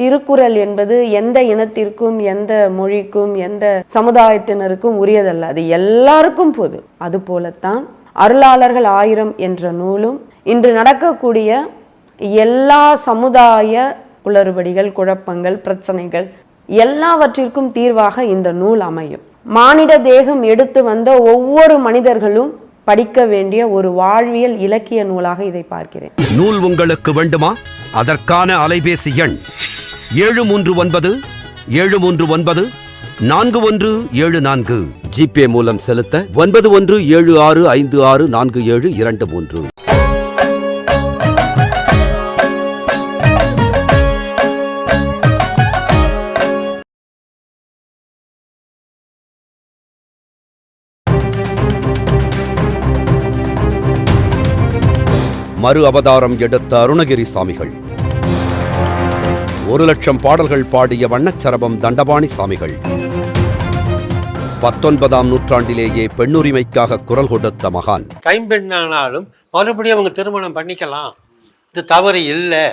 திருக்குறள் என்பது எந்த இனத்திற்கும் எந்த மொழிக்கும் எந்த சமுதாயத்தினருக்கும் உரியதல்ல. அது எல்லாருக்கும் பொது அது போலத்தான் அருளாளர்கள் ஆயிரம் என்ற நூலும் இன்று நடக்கக்கூடிய எல்லா சமுதாய குளறுபடிகள் குழப்பங்கள் பிரச்சனைகள் எல்லாவற்றிற்கும் தீர்வாக இந்த நூல் அமையும். மானிட தேகம் எடுத்து வந்த ஒவ்வொரு மனிதர்களும் படிக்க வேண்டிய ஒரு வாழ்வியல் இலக்கிய நூலாக இதை பார்க்கிறேன். நூல் உங்களுக்கு வேண்டுமா? அதற்கான அலைபேசி எண் ஏழு மூன்று ஒன்பது ஏழு மூன்று ஒன்பது நான்கு ஒன்று ஏழு நான்கு. ஜிபே மூலம் செலுத்த ஒன்பது ஒன்று ஏழு ஆறு ஐந்து ஆறு நான்கு ஏழு இரண்டு மூன்று. மறு அவதாரம் எடுத்த அருணகிரி சாமிகள் ஒரு லட்சம் பாடல்கள் பாடிய வண்ணச்சரபம் தண்டபாணி சாமிகள். பத்தொன்பதாம் நூற்றாண்டிலேயே பெண்ணுரிமைக்காக குரல் கொடுத்த மகான். கைம்பெண்ணானாலும் மறுபடியும் அவங்க திருமணம் பண்ணிக்கலாம். இது தவறு இல்லை.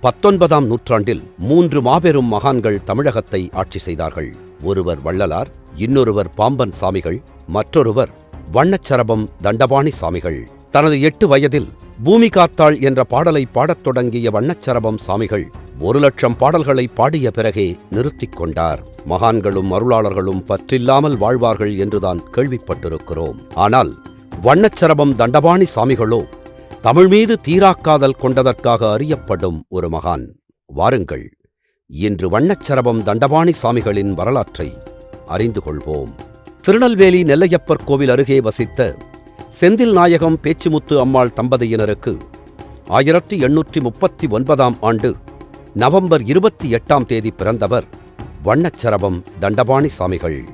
பத்தொன்பதாம் நூற்றாண்டில் மூன்று மாபெரும் மகான்கள் தமிழகத்தை ஆட்சி செய்தார்கள். ஒருவர் வள்ளலார் இன்னொருவர் பாம்பன் சாமிகள் மற்றொருவர் வண்ணச்சரபம் தண்டபாணி சாமிகள். தனது எட்டு வயதில் பூமி காத்தாள் என்ற பாடலை பாடத் தொடங்கிய வண்ணச்சரபம் சாமிகள் ஒரு லட்சம் பாடல்களை பாடிய பிறகே நிறுத்திக் கொண்டார். மகான்களும் அருளாளர்களும் பற்றில்லாமல் வாழ்வார்கள் என்றுதான் கேள்விப்பட்டிருக்கிறோம். ஆனால் வண்ணச்சரபம் தண்டபாணி சாமிகளோ தமிழ் மீது தீராக்காதல் கொண்டதற்காக அறியப்படும் ஒரு மகான். வாருங்கள் இன்று வண்ணச்சரபம் தண்டபாணி சாமிகளின் வரலாற்றை அறிந்து கொள்வோம். திருநெல்வேலி நெல்லையப்பர் கோவில் அருகே வசித்த செந்தில் நாயகம் பேச்சுமுத்து அம்மாள் தம்பதியினருக்கு ஆயிரத்தி எண்ணூற்றி முப்பத்தி ஒன்பதாம் ஆண்டு நவம்பர் இருபத்தி எட்டாம் தேதி பிறந்தவர் வண்ணச்சரபம் தண்டபாணி சாமிகள்.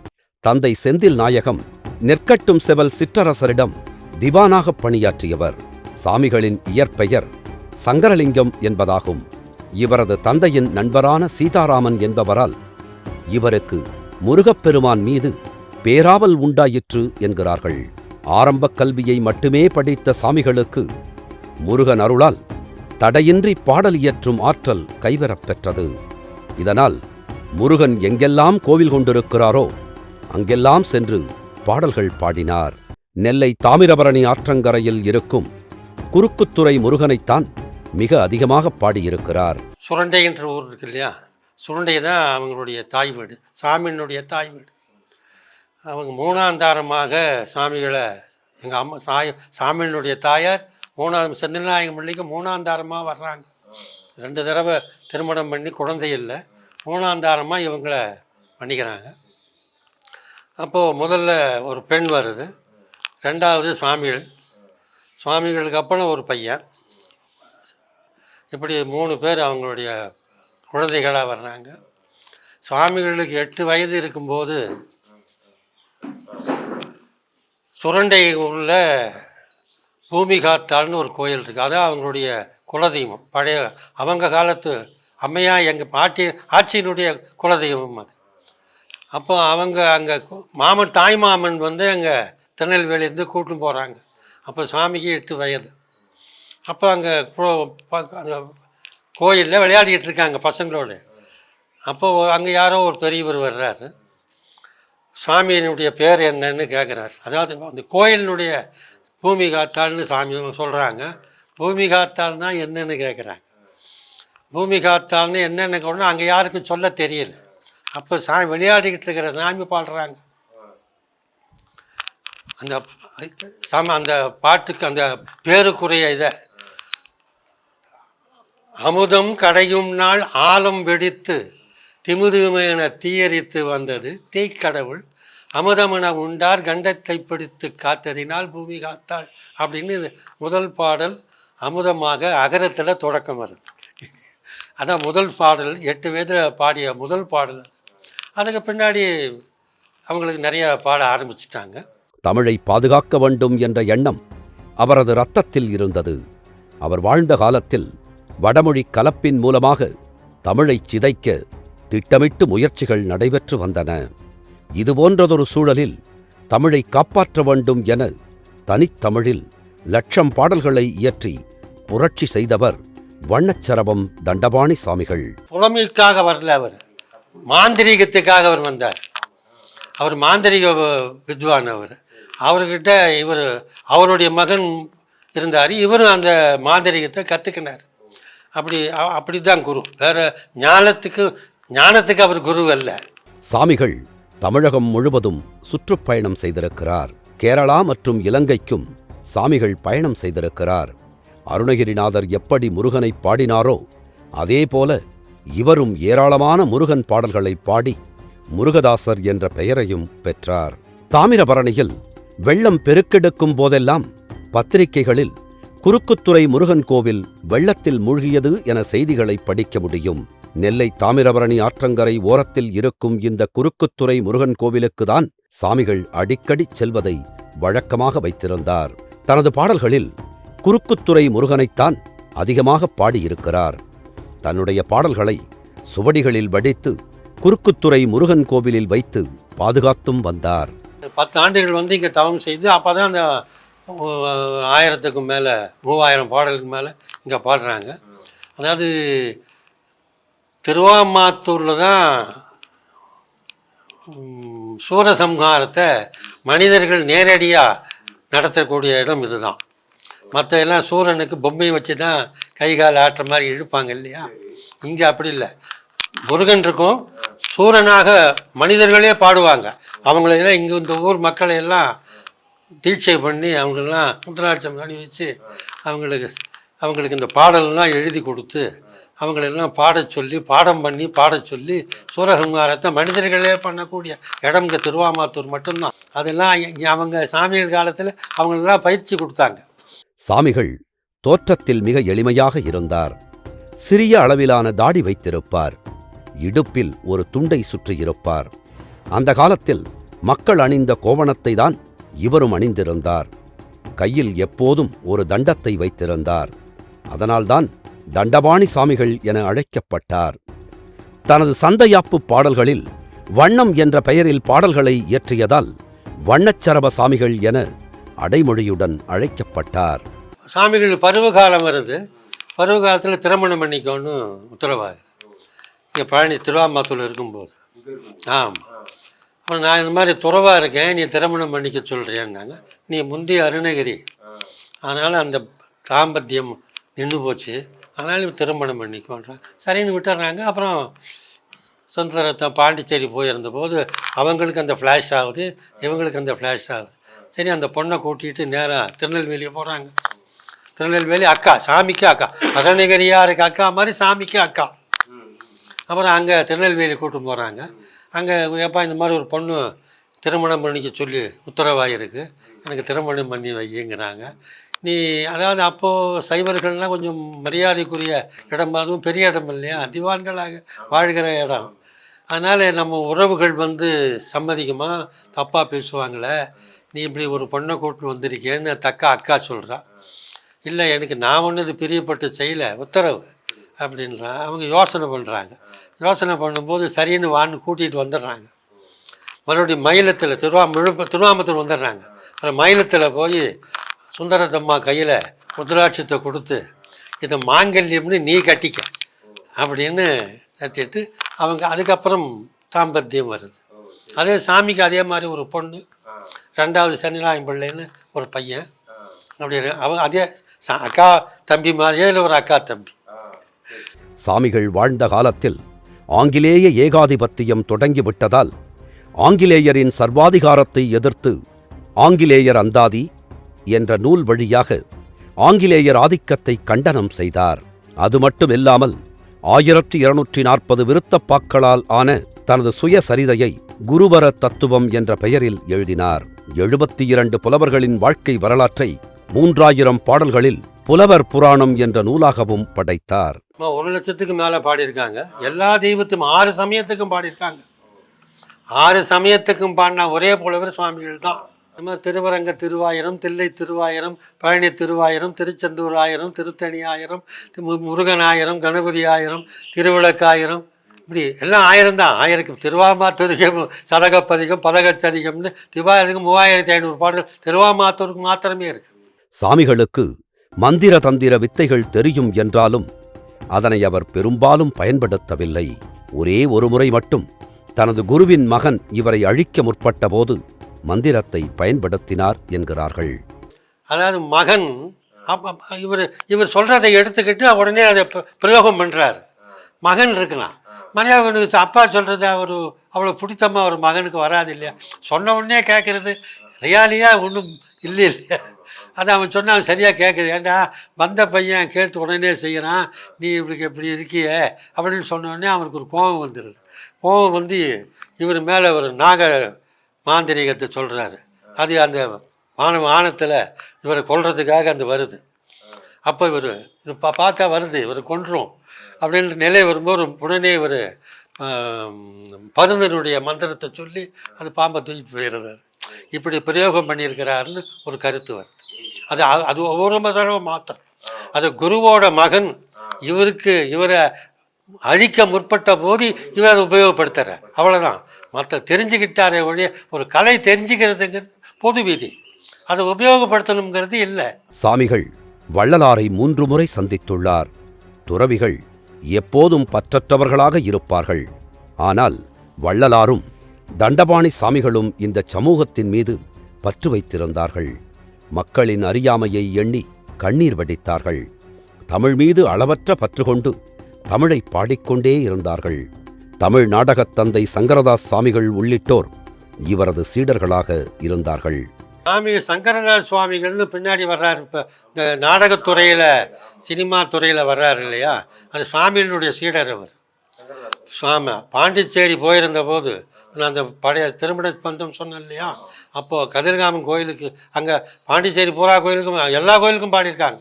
தந்தை செந்தில் நாயகம் நெற்கட்டும் செவல் சிற்றரசரிடம் திவானாகப் பணியாற்றியவர். சாமிகளின் இயற்பெயர் சங்கரலிங்கம் என்பதாகும். இவரது தந்தையின் நண்பரான சீதாராமன் என்பவரால் இவருக்கு முருகப்பெருமான் மீது பேராவல் உண்டாயிற்று என்கிறார்கள். ஆரம்பக் கல்வியை மட்டுமே படித்த சாமிகளுக்கு முருகன் அருளால் தடையின்றி பாடல் இயற்றும் ஆற்றல் கைவரப்பெற்றது இதனால் முருகன் எங்கெல்லாம் கோவில் கொண்டிருக்கிறாரோ அங்கெல்லாம் சென்று பாடல்கள் பாடினார். நெல்லை தாமிரபரணி ஆற்றங்கரையில் இருக்கும் குறுக்குத்துறை முருகனைத்தான் மிக அதிகமாக பாடியிருக்கிறார். சுரண்டை என்ற ஊர் இருக்கு இல்லையா? சுரண்டை தான் அவங்களுடைய தாய் வீடு சாமியினுடைய தாய் வீடு. அவங்க மூணாந்தாரமாக சாமிகளை எங்கள் அம்மா சாய் சாமியினுடைய தாயார் மூணாவது செந்தில்நாயகம் பிள்ளைக்கு மூணாந்தாரமாக வர்றாங்க. ரெண்டு தடவை திருமணம் பண்ணி குழந்தை இல்லை மூணாந்தாரமாக இவங்களை பண்ணிக்கிறாங்க. அப்போது முதல்ல ஒரு பெண் வருது ரெண்டாவது சாமிகள். சுவாமிகளுக்கு அப்புறம் ஒரு பையன். இப்படி மூணு பேர் அவங்களுடைய குழந்தைகளாக வர்றாங்க. சுவாமிகளுக்கு எட்டு வயது இருக்கும்போது சுரண்டை உள்ள பூமி காத்தாள்னு ஒரு கோயில் இருக்குது அதான் அவங்களுடைய குலதெய்வம். பழைய அவங்க காலத்து அம்மையா எங்கள் பாட்டி ஆட்சியினுடைய குலதெய்வம் அது. அப்போ அவங்க அங்கே மாமன் தாய் மாமன் வந்து அங்கே திருநெல்வேலியிருந்து கூட்டின்னு போகிறாங்க அப்போ சாமிக்கு எட்டு வயது. அப்போ அங்கே அந்த கோயிலில் விளையாடிக்கிட்டு இருக்காங்க பசங்களோடு. அப்போ அங்கே யாரோ ஒரு பெரியவர் வர்றாரு. சாமியினுடைய பேர் என்னன்னு கேட்குறாரு. அதாவது அந்த கோயிலினுடைய பூமி காத்தாள்னு சாமி சொல்கிறாங்க. பூமி காத்தாள்னா என்னன்னு கேட்குறாங்க. பூமி காத்தாள்னு என்னென்ன கொண்டு அங்கே யாருக்கும் சொல்ல தெரியல. அப்போ சாமி விளையாடிக்கிட்டு இருக்கிற சாமி பாடுறாங்க. அந்த சாமி அந்த பாட்டுக்கு அந்த பேருக்குரிய இதை. அமுதம் கடையும் நாள் ஆலம் வெடித்து திமுதுமென தீயரித்து வந்தது தீக்கடவுள். அமுதமென உண்டார் கண்டத்தை பிடித்து காத்ததினால் பூமி காத்தாள் அப்படின்னு முதல் பாடல் அமுதமாக அகரத்தில் தொடக்கம் வருது. அதான் முதல் பாடல் எட்டு வயதில் பாடிய முதல் பாடல். அதுக்கு பின்னாடி அவங்களுக்கு நிறைய பாட ஆரம்பிச்சிட்டாங்க. தமிழை பாதுகாக்க வேண்டும் என்ற எண்ணம் அவரது இரத்தத்தில் இருந்தது. அவர் வாழ்ந்த காலத்தில் வடமொழி கலப்பின் மூலமாக தமிழைச் சிதைக்க திட்டமிட்டு முயற்சிகள் நடைபெற்று வந்தன. இதுபோன்றதொரு சூழலில் தமிழை காப்பாற்ற வேண்டும் என தனித்தமிழில் லட்சம் பாடல்களை இயற்றி புரட்சி செய்தவர் வண்ணச்சரவம் தண்டபாணி சாமிகள். புலமைக்காக வரல அவர். மாந்திரீகத்துக்காக அவர் வந்தார். அவர் மாந்திரிக வித்வான் அவர். அவர்கிட்ட இவர் அவருடைய மகன் இருந்தார். இவரும் அந்த மாந்திரிகத்தை கற்றுக்கினார் அப்படி அப்படி தான் குரு. வேற ஞானத்துக்கு ஞானத்துக்கு அவர் குரு அல்ல. சாமிகள் தமிழகம் முழுவதும் சுற்றுப்பயணம் செய்திருக்கிறார். கேரளா மற்றும் இலங்கைக்கும் சாமிகள் பயணம் செய்திருக்கிறார். அருணகிரிநாதர் எப்படி முருகனை பாடினாரோ அதேபோல இவரும் ஏராளமான முருகன் பாடல்களை பாடி முருகதாசர் என்ற பெயரையும் பெற்றார். தாமிரபரணியில் வெள்ளம் பெருக்கெடுக்கும் போதெல்லாம் பத்திரிகைகளில் குறுக்குத்துறை முருகன் கோவில் வெள்ளத்தில் மூழ்கியது என செய்திகளை படிக்க முடியும். நெல்லை தாமிரபரணி ஆற்றங்கரை ஓரத்தில் இருக்கும் இந்த குறுக்குத்துறை முருகன் கோவிலுக்குதான் சாமிகள் அடிக்கடி செல்வதை வழக்கமாக வைத்திருந்தார். தனது பாடல்களில் குறுக்குத்துறை முருகனைத்தான் அதிகமாக பாடியிருக்கிறார். தன்னுடைய பாடல்களை சுவடிகளில் வடித்து குறுக்குத்துறை முருகன் கோவிலில் வைத்து பாதுகாத்தும் வந்தார். பத்து ஆண்டுகள் வந்து இங்கே தவம் செய்து அப்போ தான் அந்த ஆயிரத்துக்கும் மேலே மூவாயிரம் பாடலுக்கு மேலே இங்கே பாடுறாங்க. அதாவது திருவாமாத்தூரில் தான் சூரசம்ஹாரத்தை மனிதர்கள் நேரடியாக நடத்தக்கூடிய இடம் இதுதான். மற்ற எல்லாம் சூரனுக்கு பொம்மையை வச்சு தான் கை கால் ஆட்டுற மாதிரி இழுப்பாங்க இல்லையா? இங்கே அப்படி இல்லை. முருகன் இருக்கும் சூரனாக மனிதர்களே பாடுவாங்க. அவங்களெல்லாம் இங்கே இந்த ஊர் மக்களை எல்லாம் தீட்சை பண்ணி அவங்களெல்லாம் முத்திராட்சம் அணி வச்சு அவங்களுக்கு அவங்களுக்கு இந்த பாடலெல்லாம் எழுதி கொடுத்து அவங்களெல்லாம் பாடச் சொல்லி பாடம் பண்ணி பாடச் சொல்லி சூரசம்ஹாரத்தை மனிதர்களே பண்ணக்கூடிய இடம் இங்கே திருவாமாத்தூர் மட்டும்தான். அதெல்லாம் அவங்க சாமிகள் காலத்தில் அவங்களெல்லாம் பயிற்சி கொடுத்தாங்க. சாமிகள் தோற்றத்தில் மிக எளிமையாக இருந்தார். சிறிய அளவிலான தாடி வைத்திருப்பார். இடுப்பில் ஒரு துண்டை சுற்றியிருப்பார் அந்த காலத்தில் மக்கள் அணிந்த கோவணத்தை தான் இவரும் அணிந்திருந்தார். கையில் எப்போதும் ஒரு தண்டத்தை வைத்திருந்தார். அதனால்தான் தண்டபாணி சாமிகள் என அழைக்கப்பட்டார். தனது சந்தையாப்பு பாடல்களில் வண்ணம் என்ற பெயரில் பாடல்களை இயற்றியதால் வண்ணச்சரப சாமிகள் என அடைமொழியுடன் அழைக்கப்பட்டார். சாமிகள் பருவ காலம் வருது. பருவ காலத்தில் திருமணம் பண்ணிக்கோன்னு உத்தரவாகு இங்கே பழனி திருவாமாத்தூர் இருக்கும்போது. ஆமாம் அப்புறம் நான் இந்த மாதிரி துறவாக இருக்கேன் நீ திருமணம் பண்ணிக்க சொல்கிறியான்னாங்க நீ முந்தைய அருணகிரி. அதனால் அந்த தாம்பத்தியம் நின்று போச்சு. அதனால் திருமணம் பண்ணிக்கோன்றான் சரின்னு விட்டுறாங்க. அப்புறம் சுந்தரத்தை பாண்டிச்சேரி போயிருந்த போது அவங்களுக்கு அந்த ஃப்ளாஷ் ஆகுது இவங்களுக்கு அந்த ஃப்ளாஷ் ஆகுது. சரி அந்த பொண்ணை கூட்டிகிட்டு நேராக திருநெல்வேலி போகிறாங்க திருநெல்வேலி அக்கா சாமிக்கு அக்கா. அருணகிரியாருக்கு அக்கா மாதிரி சாமிக்கு அக்கா. அப்புறம் அங்கே திருநெல்வேலி கூட்டு போகிறாங்க அங்கே எப்பா இந்த மாதிரி ஒரு பொண்ணு திருமணம் பண்ணிக்க சொல்லி உத்தரவாயிருக்கு. எனக்கு திருமணம் பண்ணி வையுங்கிறாங்க. நீ அதாவது அப்போது சைவர்கள்லாம் கொஞ்சம் மரியாதைக்குரிய இடம் அதுவும் பெரிய இடம் இல்லையா? திவான்களாக வாழ்கிற இடம். அதனால் நம்ம உறவுகள் வந்து சம்மதிக்குமா? தப்பாக பேசுவாங்களே. நீ இப்படி ஒரு பொண்ணை கூட்டு வந்திருக்கேன்னு தக்கா அக்கா சொல்கிறா இல்லை எனக்கு நான் ஒன்று இது பிரியப்பட்டு செய்யலை. உத்தரவு. அப்படின்றா அவங்க யோசனை பண்ணுறாங்க யோசனை பண்ணும்போது சரின்னு வான்னு கூட்டிகிட்டு வந்துடுறாங்க. மறுபடியும் மயிலத்தில் திருவா திருவாமத்தூர் வந்துடுறாங்க. அப்புறம் மயிலத்தில் போய் சுந்தரத்தம்மா கையில் ருத்ராட்சத்தை கொடுத்து இதை மாங்கல்யம்னு நீ கட்டிக்க. அப்படின்னு கட்டிட்டு அவங்க அதுக்கப்புறம் தாம்பத்தியம் வருது. அதே சாமிக்கு அதே மாதிரி ஒரு பொண்ணு ரெண்டாவது சனிலாயம் பிள்ளைன்னு ஒரு பையன். அப்படி அவங்க அதே அக்கா தம்பி மாதிரியே இல்லை ஒரு அக்கா தம்பி. சாமிகள் வாழ்ந்த காலத்தில் ஆங்கிலேய ஏகாதிபத்தியம் தொடங்கிவிட்டதால் ஆங்கிலேயரின் சர்வாதிகாரத்தை எதிர்த்து ஆங்கிலேயர் அந்தாதி என்ற நூல் வழியாக ஆங்கிலேயர் ஆதிக்கத்தை கண்டனம் செய்தார். அது மட்டுமில்லாமல் ஆயிரத்தி இருநூற்றி நாற்பது விருத்தப்பாக்களால் ஆன தனது சுயசரிதையை குருவர தத்துவம் என்ற பெயரில் எழுதினார். எழுபத்தி இரண்டு புலவர்களின் வாழ்க்கை வரலாற்றை மூன்றாயிரம் பாடல்களில் புலவர் புராணம் என்ற நூலாகவும் படைத்தார். ஒரு லட்சத்துக்கு மேலே பாடியிருக்காங்க. எல்லா தெய்வத்துக்கும் ஆறு சமயத்துக்கும் பாடியிருக்காங்க. ஆறு சமயத்துக்கும் பாடின ஒரே புலவர் சுவாமிகள் தான். திருவரங்க திருவாயிரம் தில்லை திருவாயிரம் பழனி திருவாயிரம் திருச்செந்தூர் ஆயிரம் திருத்தணி ஆயிரம் தி- மு- முருகன் ஆயிரம் கணபதி ஆயிரம் திருவிளக்காயிரம் இப்படி எல்லாம் ஆயிரம் தான். ஆயிரம் திருவாமாத்தூருக்கு சதகப்பதிகம் பதகச்சதிகம்னு திவாயிரத்துக்கு மூவாயிரத்தி ஐநூறு பாடல் திருவாமாத்தூருக்கு மாத்திரமே இருக்கு. சாமிகளுக்கு மந்திர தந்திர வித்தைகள் தெரியும் என்றாலும் அதனை அவர் பெரும்பாலும் பயன்படுத்தவில்லை. ஒரே ஒரு முறை மட்டும். தனது குருவின் மகன் இவரை அழிக்க முற்பட்டபோது மந்திரத்தை பயன்படுத்தினார் என்கிறார்கள். அதாவது மகன் இவர் இவர் சொல்கிறதை எடுத்துக்கிட்டு உடனே அதை பிரயோகம் பண்ணுறார் மகன் இருக்கலாம். மனையா அப்பா சொல்கிறது அவர் அவ்வளோ பிடித்தமாக ஒரு மகனுக்கு வராது இல்லையா? சொன்ன உடனே கேட்குறது ரியாலியாக ஒன்றும் இல்லை இல்லையா. அதை அவன் சொன்னான் சரியாக கேட்குது ஏண்டா வந்த பையன் கேட்டு உடனே செய்கிறான் நீ இப்படி இப்படி இருக்கியே அப்படின்னு சொன்னோடனே அவனுக்கு ஒரு கோபம் வந்துடுது கோபம் வந்து இவர் மேலே ஒரு நாக மாந்திரிகத்தை சொல்கிறாரு அது அந்த வான வானத்தில் இவரை கொல்றதுக்காக அந்த வருது. அப்போ இவர் இது பா பார்த்தா வருது இவர் கொன்றும் அப்படின்ற நிலை வரும்போது உடனே இவர் பருந்தனுடைய மந்திரத்தை சொல்லி அந்த பாம்பை தூக்கி போயிடுறாரு. இப்படி பிரயோகம் பண்ணியிருக்கிறாருன்னு ஒரு கருத்து வருது. அது அது ஒவ்வொரு தடவை மாத்திரம் அது குருவோட மகன் இவருக்கு இவரை அழிக்க முற்பட்ட போது இவர் அதை உபயோகப்படுத்துறார் அவ்வளோதான் மற்ற தெரிஞ்சுக்கிட்டாரே ஒழிய ஒரு கலை தெரிஞ்சுக்கிறதுங்கிறது பொது விதி. அதை உபயோகப்படுத்தணுங்கிறது இல்லை. சாமிகள் வள்ளலாரை மூன்று முறை சந்தித்துள்ளார். துறவிகள் எப்போதும் பற்றற்றவர்களாக இருப்பார்கள். ஆனால் வள்ளலாரும் தண்டபாணி சாமிகளும் இந்த சமூகத்தின் மீது பற்று வைத்திருந்தார்கள். மக்களின் அறியாமையை எண்ணி கண்ணீர் வடித்தார்கள். தமிழ் மீது அளவற்ற பற்று கொண்டு தமிழை பாடிக்கொண்டே இருந்தார்கள். தமிழ் நாடகத் தந்தை சங்கரதாஸ் சாமிகள் உள்ளிட்டோர் இவரது சீடர்களாக இருந்தார்கள். சாமி சங்கரதாஸ் சுவாமிகள்னு பின்னாடி வர்றாரு. இப்போ இந்த நாடகத்துறையில் சினிமா துறையில் வர்றாரு இல்லையா? அது சாமியினுடைய சீடர் அவர். சுவாமி பாண்டிச்சேரி போயிருந்த போது நான் அந்த பழைய திருமண பந்தம் சொன்னேன் இல்லையா? அப்போது கதிர்காமன் கோயிலுக்கு அங்கே பாண்டிச்சேரி பூரா கோயிலுக்கும் எல்லா கோயிலுக்கும் பாடியிருக்காங்க.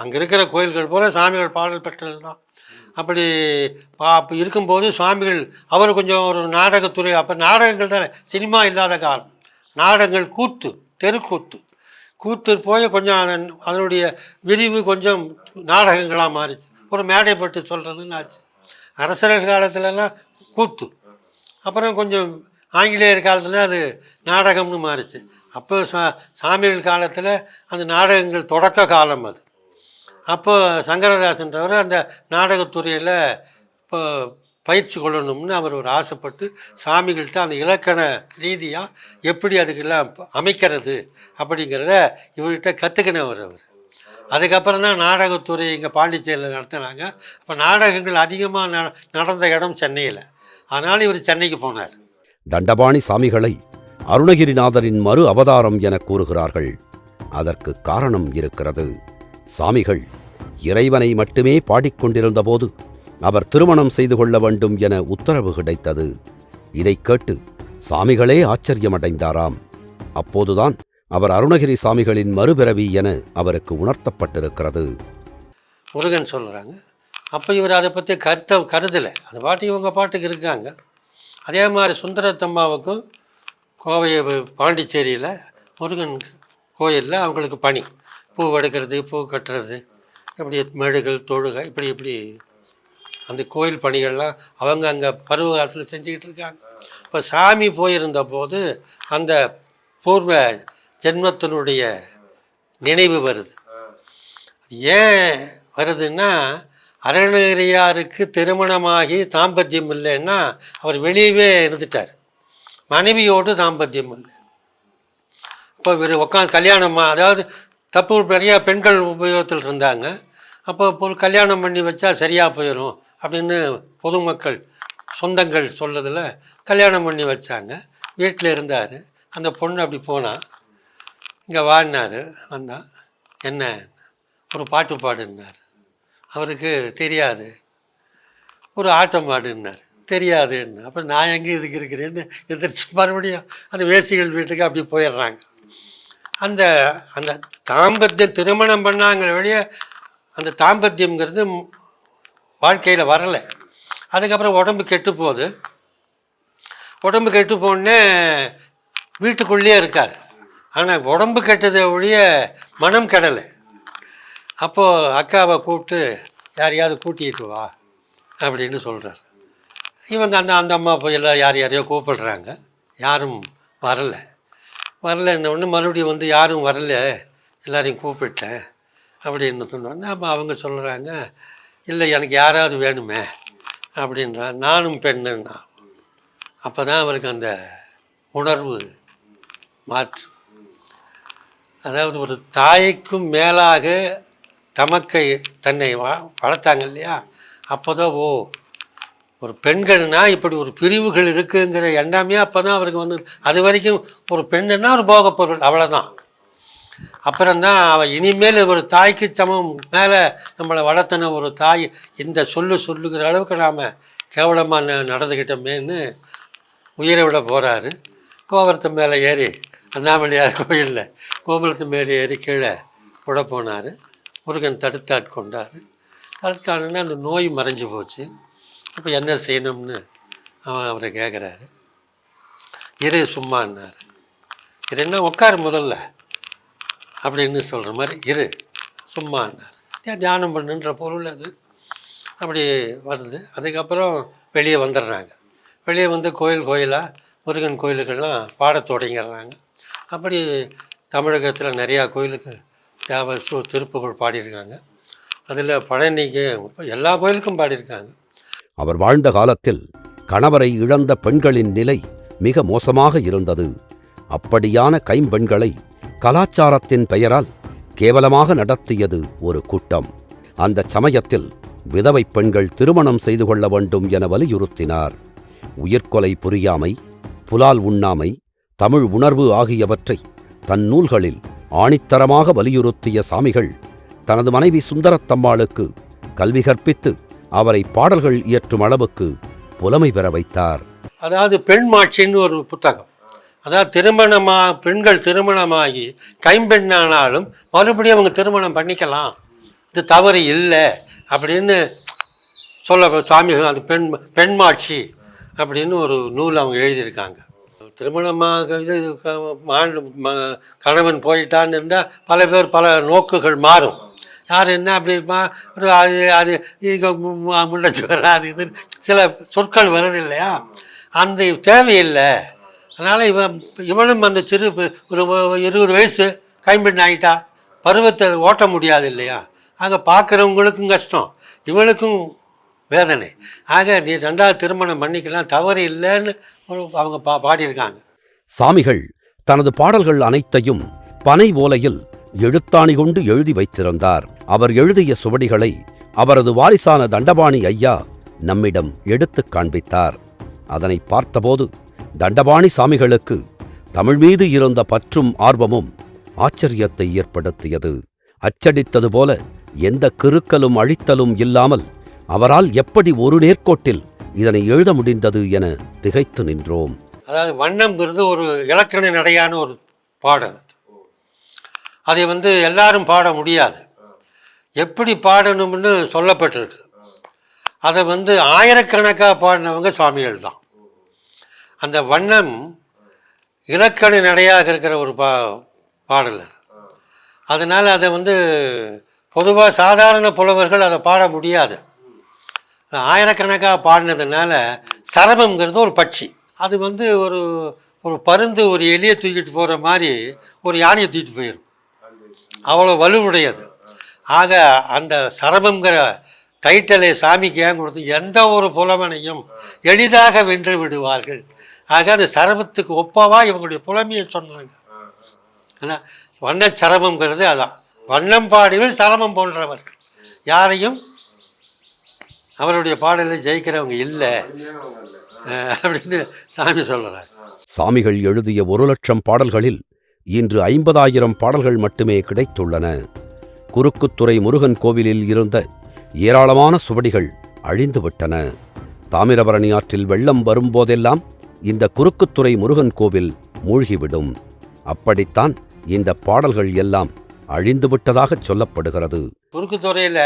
அங்கே இருக்கிற கோயில்கள் பூரா சாமிகள் பாடல் பெற்றது தான். அப்படி பா இருக்கும்போது சுவாமிகள் அவர் கொஞ்சம் ஒரு நாடகத்துறை அப்போ நாடகங்கள் தானே சினிமா இல்லாத காலம். நாடகங்கள் கூத்து தெருக்கூத்து. கூத்து போய் கொஞ்சம் அதன் அதனுடைய விரிவு கொஞ்சம் நாடகங்களாக மாறிச்சு. ஒரு மேடைப்பட்டு சொல்கிறதுன்னு ஆச்சு. அரசர்கள் காலத்துலலாம் கூத்து. அப்புறம் கொஞ்சம் ஆங்கிலேயர் காலத்தில் அது நாடகம்னு மாறிச்சு. அப்போ சா சாமிகள் காலத்தில் அந்த நாடகங்கள் தொடக்க காலம் அது. அப்போ சங்கரதாசன்றவர் அந்த நாடகத்துறையில் இப்போ பயிற்சி கொள்ளணும்னு அவர் ஒரு ஆசைப்பட்டு சாமிகள்கிட்ட அந்த இலக்கண ரீதியாக எப்படி அதுக்கெல்லாம் அமைக்கிறது அப்படிங்கிறத இவர்கிட்ட கற்றுக்கினவர் அவர். அதுக்கப்புறம் தான் நாடகத்துறை இங்கே பாண்டிச்சேரியில் நடத்தினாங்க. அப்போ நாடகங்கள் அதிகமாக ந நடந்த இடம் சென்னையில். அதனால் இவர் சென்னைக்கு போனார். தண்டபாணி சாமிகளை அருணகிரிநாதரின் மறு அவதாரம் என கூறுகிறார்கள். அதற்கு காரணம் இருக்கிறது. சாமிகள் இறைவனை மட்டுமே பாடிக்கொண்டிருந்தபோது அவர் திருமணம் செய்து கொள்ள வேண்டும் என உத்தரவு கிடைத்தது. இதைக் கேட்டு சாமிகளே ஆச்சரியமடைந்தாராம். அப்போதுதான் அவர் அருணகிரி சாமிகளின் மறுபிறவி என அவருக்கு உணர்த்தப்பட்டிருக்கிறது. முருகன் சொல்கிறாங்க அப்போ இவர் அதை பற்றி கருத்தை கருதலை. அது பாட்டு இவங்க பாட்டுக்கு இருக்காங்க. அதே மாதிரி சுந்தரத்தம்மாவுக்கும் கோவை பாண்டிச்சேரியில் முருகன் கோயிலில் அவங்களுக்கு பணி. பூ எடுக்கிறது பூ கட்டுறது இப்படி மேடுகள் தொழுகை இப்படி இப்படி அந்த கோயில் பணிகள்லாம் அவங்க அங்கே பருவ காலத்தில் செஞ்சுக்கிட்டு இருக்காங்க. இப்போ சாமி போயிருந்த போது அந்த பூர்வ ஜென்மத்தினுடைய நினைவு வருது. ஏன் வருதுன்னா அருணகிரியாருக்கு திருமணமாகி தாம்பத்தியம் இல்லைன்னா அவர் வெளியவே இருந்துட்டார். மனைவியோடு தாம்பத்தியம் இல்லை. இப்போ இவர் உட்காந்து கல்யாணமாக அதாவது தப்பு நிறையா பெண்கள் உபயோகத்தில் இருந்தாங்க. அப்போ ஒரு கல்யாணம் பண்ணி வச்சா சரியாக போயிடும் அப்படின்னு பொதுமக்கள் சொந்தங்கள் சொல்லதில் கல்யாணம் பண்ணி வச்சாங்க. வீட்டில் இருந்தார். அந்த பொண்ணு அப்படி போனால் இங்கே வாடினார் வந்தால் என்ன? ஒரு பாட்டு பாடுனார். அவருக்கு தெரியாது. ஒரு ஆட்டம் பாடுன்னார் தெரியாதுன்னு. அப்போ நான் எங்கே இதுக்கு இருக்கிறேன்னு எதிர்த்து மறுபடியும் அந்த வேசிகள் வீட்டுக்கு அப்படி போயிடுறாங்க. அந்த அந்த தாம்பத்தியம் திருமணம் பண்ணாங்கிற வழியே அந்த தாம்பத்தியங்கிறது வாழ்க்கையில் வரலை. அதுக்கப்புறம் உடம்பு கெட்டு போகுது. உடம்பு கெட்டு போனே வீட்டுக்குள்ளேயே இருக்கார். ஆனால் உடம்பு கெட்டதை ஒழிய மனம் கெடலை. அப்போது அக்காவை கூப்பிட்டு யாரையாவது கூட்டிகிட்டு வா அப்படின்னு சொல்கிறார் இவங்க அந்த அந்த அம்மா போய் எல்லாம் யார் யாரையோ கூப்பிடுறாங்க. யாரும் வரலை. வரலன்ன உடனே மறுபடியும் வந்து யாரும் வரல. எல்லாரையும் கூப்பிட்டேன் அப்படின்னு சொன்னோடனே அப்போ அவங்க சொல்கிறாங்க இல்லை எனக்கு யாராவது வேணுமே அப்படின்றா நானும் பெண்ணுன்னா அப்போ தான் அவருக்கு அந்த உணர்வு மாற்று. அதாவது ஒரு தாய்க்கும் மேலாக தமக்கை தன்னை வ- வளர்த்தாங்க இல்லையா? அப்போதான் ஓ ஒரு பெண்கள்னால் இப்படி ஒரு பிரிவுகள் இருக்குங்கிற எண்ணமே அப்போ தான் அவருக்கு வந்து அது வரைக்கும் ஒரு பெண்ணுன்னா ஒரு போகப் பொருள் அவ்வளோதான் அப்புறம்தான் அவள் இனிமேல் ஒரு தாய்க்கு சமம் மேலே நம்மளை வளர்த்தின ஒரு தாய் இந்த சொல்லு சொல்லுகிற அளவுக்கு நாம் கேவலமாக நடந்துக்கிட்டோமேன்னு உயிரை விட போகிறாரு கோபுரத்து மேலே ஏறி அண்ணாமலையார் கோயிலில் கோபுரத்து மேலே ஏறி கீழே விட போனார் முருகன் தடுத்தாட்கொண்டார் தடுத்தாடுன்னா அந்த நோய் மறைஞ்சு போச்சு. அப்போ என்ன செய்யணும்னு அவன் அவரை கேட்குறாரு இரு சும்மான்னாரு இருன்னா என்ன உட்காரு முதல்ல. அப்படின்னு சொல்கிற மாதிரி இரு சும்மான்னார் ஏன் தியானம் பண்ணுன்ற பொருள் அது. அப்படி வருது. அதுக்கப்புறம் வெளியே வந்துடுறாங்க வெளியே வந்து கோயில் கோயிலாக முருகன் கோயிலுக்கெல்லாம் பாடத் தொடங்கிடுறாங்க அப்படி தமிழகத்தில் நிறையா கோயிலுக்கு தேவ சு திருப்புகழ் பாடியிருக்காங்க. அதில் பழனிக்கு எல்லா கோயிலுக்கும் பாடியிருக்காங்க. அவர் வாழ்ந்த காலத்தில் கணவரை இழந்த பெண்களின் நிலை மிக மோசமாக இருந்தது. அப்படியான கைம்பெண்களை கலாச்சாரத்தின் பெயரால் கேவலமாக நடத்தியது ஒரு கூட்டம். அந்த சமயத்தில் விதவை பெண்கள் திருமணம் செய்து கொள்ள வேண்டும் என வலியுறுத்தினார். உயிர்கொலை புரியாமை புலால் உண்ணாமை தமிழ் உணர்வு ஆகியவற்றை தன் நூல்களில் ஆணித்தரமாக வலியுறுத்திய சாமிகள் தனது மனைவி சுந்தரத்தம்மாளுக்கு கல்வி கற்பித்து அவரை பாடல்கள் இயற்றும் அளவுக்கு புலமை பெற வைத்தார். அதாவது பெண்மாட்சின்னு ஒரு புத்தகம். அதாவது திருமணமா பெண்கள் திருமணமாகி கைம்பெண்ணானாலும் மறுபடியும் அவங்க திருமணம் பண்ணிக்கலாம். இது தவறு இல்லை அப்படின்னு சொல்ல சாமி அது பெண் பெண்மாட்சி அப்படின்னு ஒரு நூல் அவங்க எழுதியிருக்காங்க. திருமணமாக இது கணவன் போயிட்டான்னு இருந்தால் பல பேர் பல நோக்குகள் மாறும். யார் என்ன அப்படிமா ஒரு அது அது இது முன்னச்சு வராது இது சில சொற்கள் வருது இல்லையா? அந்த தேவையில்லை. அதனால் இவன் இவனும் அந்த சிறு ஒரு இருபது வயசு கைம்பெண் ஆகிட்டா பருவத்தை ஓட்ட முடியாது இல்லையா? ஆக பார்க்குறவங்களுக்கும் கஷ்டம் இவனுக்கும் வேதனை. ஆக நீ ரெண்டாவது திருமணம் பண்ணிக்கலாம் தவறு இல்லைன்னு அவங்க பா பாடியிருக்காங்க. சாமிகள் தனது பாடல்கள் அனைத்தையும் பனை ஓலையில் எழுத்தாணி கொண்டு எழுதி வைத்திருந்தார். அவர் எழுதிய சுவடிகளை அவரது வாரிசான தண்டபாணி ஐயா நம்மிடம் எடுத்துக் காண்பித்தார். அதனை பார்த்தபோது தண்டபாணி சாமிகளுக்கு தமிழ் மீது இருந்த பற்றும் ஆர்வமும் ஆச்சரியத்தை ஏற்படுத்தியது. அச்சடித்தது போல எந்த கிறுக்கலும் அழித்தலும் இல்லாமல் அவரால் எப்படி ஒரு நேர்கோட்டில் இதனை எழுத முடிந்தது என திகைத்து நின்றோம். அதாவது வண்ணம்ங்கிறது ஒரு இலக்கண நடையான ஒரு பாடல் அதை. வந்து எல்லாரும் பாட முடியாது. எப்படி பாடணும்னு சொல்லப்பட்டிருக்கு. அதை வந்து ஆயிரக்கணக்காக பாடினவங்க சுவாமிகள் தான். அந்த வண்ணம் இலக்கண நடையாக இருக்கிற ஒரு பா பாடல் அதனால் அதை வந்து பொதுவாக சாதாரண புலவர்கள் அதை பாட முடியாது. ஆயிரக்கணக்காக பாடினதுனால சரபம்ங்கிறது ஒரு பட்சி. அது வந்து ஒரு ஒரு பருந்து ஒரு எலியை தூக்கிட்டு போகிற மாதிரி ஒரு யானையை தூக்கிட்டு போயிடும் அவ்வளோ வலுவுடையது. ஆக அந்த சரபங்கிற டைட்டலை சாமிக்கு ஏன் கொடுத்து எந்த ஒரு புலமனையும் எளிதாக வென்று விடுவார்கள். ஆக அந்த சரபத்துக்கு ஒப்பாவா இவங்களுடைய புலமையை சொன்னாங்க. அதான் வண்ண சரபங்கிறது அதான். வண்ணம் பாடிவில் சரமம் போன்றவர்கள். யாரையும் அவருடைய பாடலில் ஜெயிக்கிறவங்க இல்லை. அப்படின்னு சாமி சொல்கிறார் சாமிகள் எழுதிய ஒரு லட்சம் பாடல்களில் இன்று ஐம்பதாயிரம் பாடல்கள் மட்டுமே கிடைத்துள்ளன. குறுக்குத்துறை முருகன் கோவிலில் இருந்த ஏராளமான சுவடிகள் அழிந்துவிட்டன தாமிரபரணி ஆற்றில் வெள்ளம் வரும்போதெல்லாம் இந்த குறுக்குத்துறை முருகன் கோவில் மூழ்கிவிடும். அப்படித்தான் இந்த பாடல்கள் எல்லாம் அழிந்துவிட்டதாகச் சொல்லப்படுகிறது. குறுக்குத்துறையில்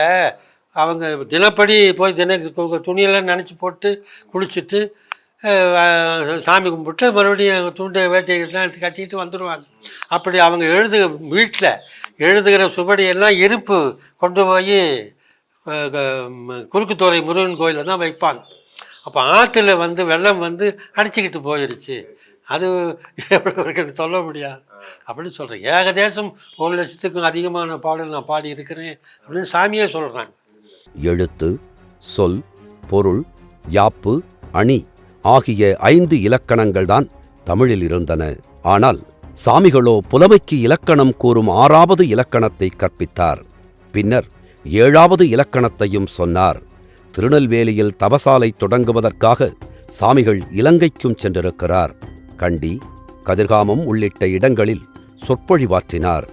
அவங்க தினப்படி போய் தின கு- துணியெல்லாம் நினச்சி போட்டு குளிச்சுட்டு சாமி கும்பிட்டு மறுபடியும் துண்டை வேட்டையெல்லாம் எடுத்து கட்டிட்டு வந்துடுவாங்க அப்படி அவங்க எழுது வீட்டில் எழுதுகிற சுவடியெல்லாம் இருப்பு கொண்டு போய் குறுக்குத்துறை முருகன் கோயிலில் தான் வைப்பாங்க. அப்போ ஆற்றுல வந்து வெள்ளம் வந்து அடிச்சுக்கிட்டு போயிடுச்சு அது எவ்வளோ இருக்குன்னு சொல்ல முடியாது. அப்படின்னு சொல்கிறேன் ஏகதேசம் ஒரு லட்சத்துக்கும் அதிகமான பாடல் நான் பாடி இருக்கிறேன் அப்படின்னு சாமியே சொல்கிறாங்க எழுத்து சொல் பொருள் யாப்பு அணி ஆகிய ஐந்து இலக்கணங்கள்தான் தமிழில் இருந்தன. ஆனால் சாமிகளோ புலமைக்கு இலக்கணம் கூறும் ஆறாவது இலக்கணத்தை கற்பித்தார். பின்னர் ஏழாவது இலக்கணத்தையும் சொன்னார். திருநெல்வேலியில் தவசாலை தொடங்குவதற்காக சாமிகள் இலங்கைக்கும் சென்றிருக்கிறார். கண்டி கதிர்காமம் உள்ளிட்ட இடங்களில் சொற்பொழிவாற்றினார்.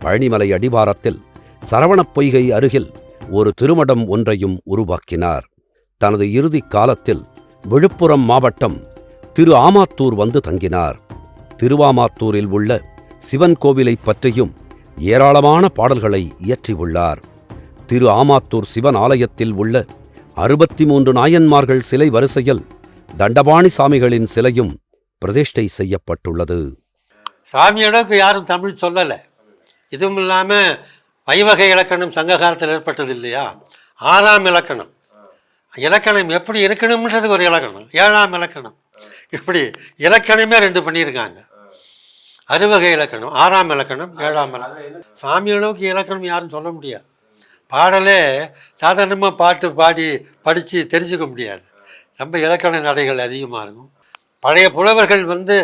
பழனிமலை அடிவாரத்தில் சரவணப் பொய்கை அருகில் ஒரு திருமடம் ஒன்றையும் உருவாக்கினார். தனது இறுதிக் காலத்தில் விழுப்புரம் மாவட்டம் திரு ஆமாத்தூர் வந்து தங்கினார். திருவாமாத்தூரில் உள்ள சிவன் கோவிலைப் பற்றியும் ஏராளமான பாடல்களை இயற்றியுள்ளார் திரு ஆமாத்தூர் சிவன் ஆலயத்தில் உள்ள அறுபத்தி மூன்று நாயன்மார்கள் சிலை வரிசையில் தண்டபாணி சாமிகளின் சிலையும் பிரதிஷ்டை செய்யப்பட்டுள்ளது. சாமியோட யாரும் தமிழ் சொல்லலை. இதுவும் இல்லாமல் ஐவகை இலக்கணம் சங்க காலத்தில் ஏற்பட்டது இல்லையா? ஆறாம் இலக்கணம். இலக்கணம் எப்படி இருக்கணும்ன்றது ஒரு இலக்கணம். ஏழாம் இலக்கணம். இப்படி இலக்கணமே ரெண்டு பண்ணியிருக்காங்க. அறுவகை இலக்கணம் ஆறாம் இலக்கணம் ஏழாம் இலக்கணம். சாமி அளவுக்கு இலக்கணம் யாரும் சொல்ல முடியாது. பாடலே சாதாரணமாக பாட்டு பாடி படித்து தெரிஞ்சுக்க முடியாது. ரொம்ப இலக்கண நடைகள் அதிகமாக இருக்கும். பழைய புலவர்கள் வந்து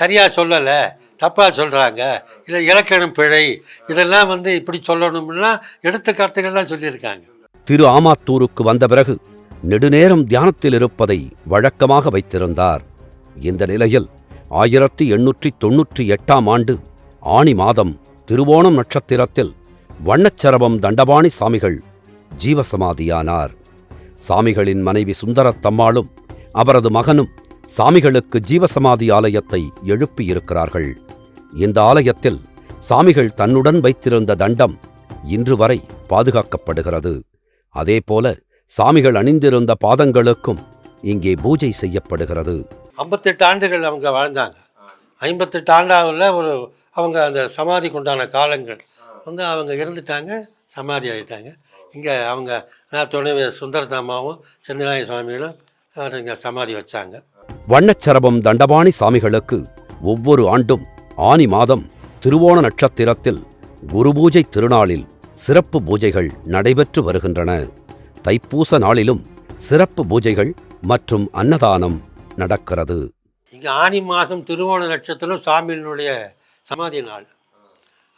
சரியாக சொல்லலை. தப்பாக சொல்கிறாங்க இல்லை இலக்கணம் பிழை. இதெல்லாம் வந்து இப்படி சொல்லணும்னா எடுத்துக்காட்டுகள்லாம் சொல்லியிருக்காங்க. திரு ஆமாத்தூருக்கு வந்த பிறகு நெடுநேரம் தியானத்தில் இருப்பதை வழக்கமாக வைத்திருந்தார். இந்த நிலையில் ஆயிரத்தி எண்ணூற்றி தொன்னூற்றி எட்டாம் ஆண்டு ஆனி மாதம் திருவோணம் நட்சத்திரத்தில் வண்ணச்சரவம் தண்டபாணி சாமிகள் ஜீவசமாதியானார். சாமிகளின் மனைவி சுந்தரத்தம்மாளும் அவரது மகனும் சாமிகளுக்கு ஜீவசமாதி ஆலயத்தை எழுப்பியிருக்கிறார்கள். இந்த ஆலயத்தில் சாமிகள் தன்னுடன் வைத்திருந்த தண்டம் இன்று வரை பாதுகாக்கப்படுகிறது. அதேபோல சாமிகள் அணிந்திருந்த பாதங்களுக்கும் இங்கே பூஜை செய்யப்படுகிறது. ஐம்பத்தெட்டு ஆண்டுகள் அவங்க வாழ்ந்தாங்க. ஐம்பத்தெட்டு ஆண்டாவில் ஒரு அவங்க அந்த சமாதிக்கு உண்டான காலங்கள். வந்து அவங்க இருந்துட்டாங்க சமாதி ஆகிட்டாங்க இங்கே அவங்க நான் துணைவர் சுந்தரதாமாவும் செந்திநாய சுவாமிகளும் இங்கே சமாதி வச்சாங்க. வண்ணச்சரபம் தண்டபாணி சாமிகளுக்கு ஒவ்வொரு ஆண்டும் ஆனி மாதம் திருவோண நட்சத்திரத்தில் குருபூஜை திருநாளில் சிறப்பு பூஜைகள் நடைபெற்று வருகின்றன. தைப்பூச நாளிலும் சிறப்பு பூஜைகள் மற்றும் அன்னதானம் நடக்கிறது. இங்கே ஆனி மாதம் திருவோண நட்சத்திரம் சாமியினுடைய சமாதி நாள்.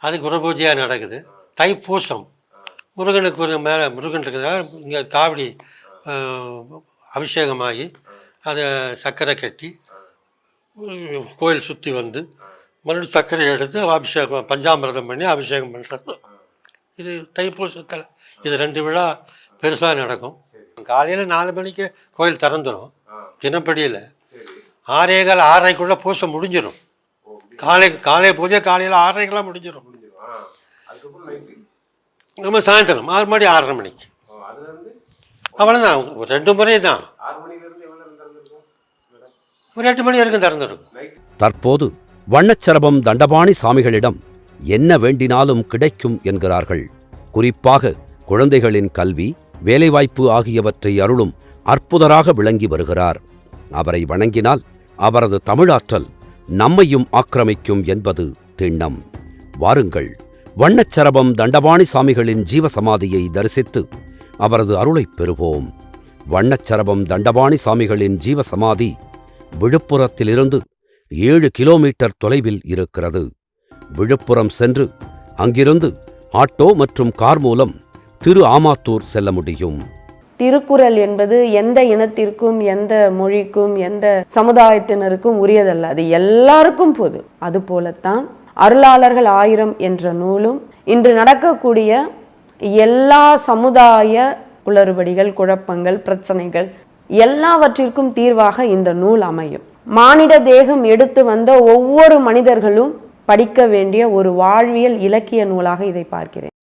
அது குருபூஜையாக நடக்குது. தைப்பூசம். முருகனுக்கு ஒரு மேலே முருகன் இருக்கிறதால இங்கே காவடி அபிஷேகமாகி அதை சக்கரை கட்டி கோயில் சுற்றி வந்து மறுபடியும் சர்க்கரை எடுத்து அபிஷேகம் பஞ்சாமிரதம் பண்ணி அபிஷேகம் பண்ணுறது இது தைப்பூசத்தில் இது ரெண்டு விழா பெருசாக நடக்கும். காலையில் நாலு மணிக்கு கோயில் திறந்துடும் தினப்படியில் ஆறே கால ஆறரைக்குள்ளே பூசை முடிஞ்சிடும் காலை காலை பூஜை காலையில் ஆறரைக்கெல்லாம் முடிஞ்சிடும் நம்ம சாயந்தரம் ஆறு மணி ஆறரை மணிக்கு. அவ்வளோதான் ரெண்டு முறை தான். ஒரு எட்டு மணி வரைக்கும் திறந்துருக்கும். தற்போது வண்ணச்சரபம் தண்டபாணி சாமிகளிடம் என்ன வேண்டினாலும் கிடைக்கும் என்கிறார்கள். குறிப்பாக குழந்தைகளின் கல்வி வேலைவாய்ப்பு ஆகியவற்றை அருளும் அற்புதராக விளங்கி வருகிறார். அவரை வணங்கினால் அவரது தமிழாற்றல் நம்மையும் ஆக்கிரமிக்கும் என்பது திண்ணம். வாருங்கள் வண்ணச்சரபம் தண்டபாணி சாமிகளின் ஜீவசமாதியை தரிசித்து அவரது அருளைப் பெறுவோம். வண்ணச்சரபம் தண்டபாணி சாமிகளின் ஜீவசமாதி விழுப்புரத்திலிருந்து ஏழு கிலோமீட்டர் தொலைவில் இருக்கிறது. விழுப்புரம் சென்று அங்கிருந்து ஆட்டோ மற்றும் கார் மூலம் திரு ஆமாத்தூர் செல்ல முடியும். திருக்குறள் என்பது எந்த இனத்திற்கும் எந்த மொழிக்கும் எந்த சமுதாயத்தினருக்கும் உரியதல்ல. அது எல்லாருக்கும் பொது. அது போலத்தான் அருளாளர்கள் ஆயிரம் என்ற நூலும் இன்று நடக்கக்கூடிய எல்லா சமுதாய குளறுபடிகள் குழப்பங்கள் பிரச்சனைகள் எல்லாவற்றிற்கும் தீர்வாக இந்த நூல் அமையும். மானிட தேகம் எடுத்து வந்த ஒவ்வொரு மனிதர்களும் படிக்க வேண்டிய ஒரு வாழ்வியல் இலக்கிய நூலாக இதை பார்க்கிறேன்.